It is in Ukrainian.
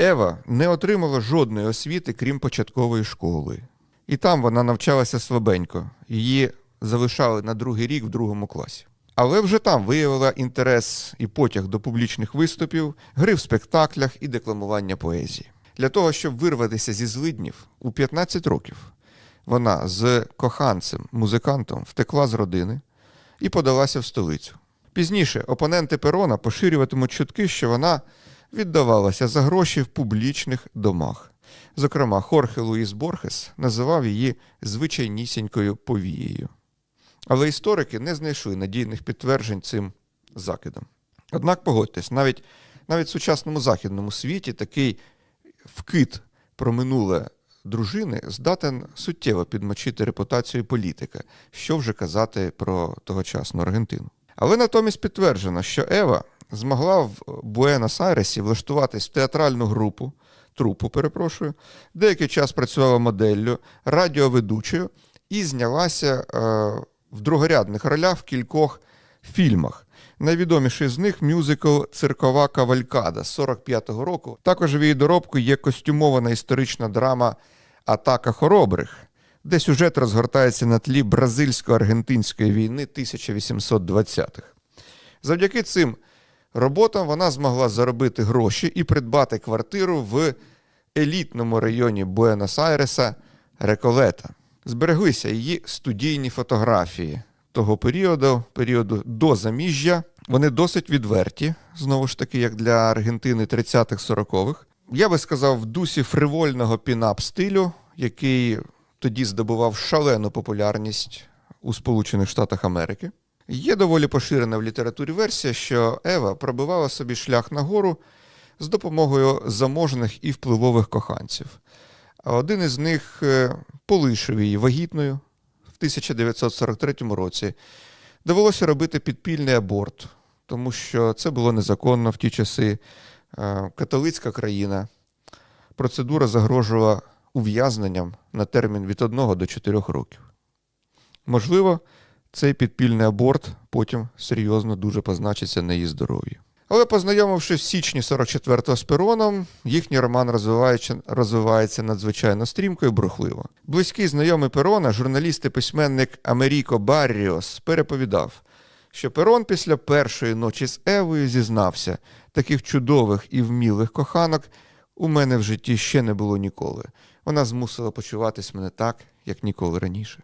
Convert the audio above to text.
Ева не отримала жодної освіти, крім початкової школи. І там вона навчалася слабенько. Її залишали на другий рік в другому класі. Але вже там виявила інтерес і потяг до публічних виступів, гри в спектаклях і декламування поезії. Для того, щоб вирватися зі злиднів, у 15 років вона з коханцем, музикантом втекла з родини і подалася в столицю. Пізніше опоненти Перона поширюватимуть чутки, що вона віддавалася за гроші в публічних домах. Зокрема, Хорхе Луїс Борхес називав її звичайнісінькою повією. Але історики не знайшли надійних підтверджень цим закидам. Однак погодьтесь, навіть, навіть в сучасному західному світі такий вкид про минуле дружини здатен суттєво підмочити репутацію політика, що вже казати про тогочасну Аргентину. Але натомість підтверджено, що Ева змогла в Буенос-Айресі влаштуватись в театральну групу, трупу, перепрошую, деякий час працювала моделлю, радіоведучою і знялася е, в другорядних ролях в кількох фільмах. Найвідоміший з них мюзикл Циркова кавалькада з 45-го року. Також в її доробку є костюмована історична драма Атака хоробрих, де сюжет розгортається на тлі бразильсько-аргентинської війни 1820-х. Завдяки цим роботам вона змогла заробити гроші і придбати квартиру в елітному районі Буенос-Айреса Реколета. Збереглися її студійні фотографії того періоду, періоду до заміжжя. Вони досить відверті, знову ж таки, як для Аргентини 30-х-40-х. Я би сказав, в дусі фривольного пінап стилю, який тоді здобував шалену популярність у Сполучених Штатах Америки. Є доволі поширена в літературі версія, що Ева пробивала собі шлях нагору з допомогою заможних і впливових коханців. А один із них е, полишив її вагітною в 1943 році. Довелося робити підпільний аборт, тому що це було незаконно в ті часи. Е, Католицька країна. Процедура загрожувала ув'язненням на термін від 1 до 4 років. Можливо, цей підпільний аборт потім серйозно дуже позначиться на її здоров'ї. Але познайомившись в січні 44-го з Пероном, їхній роман розвивається, розвивається надзвичайно стрімко і брухливо. Близький знайомий Перона, журналіст і письменник Амеріко Барріос, переповідав, що Перон після першої ночі з Евою зізнався, таких чудових і вмілих коханок у мене в житті ще не було ніколи. Вона змусила почуватись мене так, як ніколи раніше.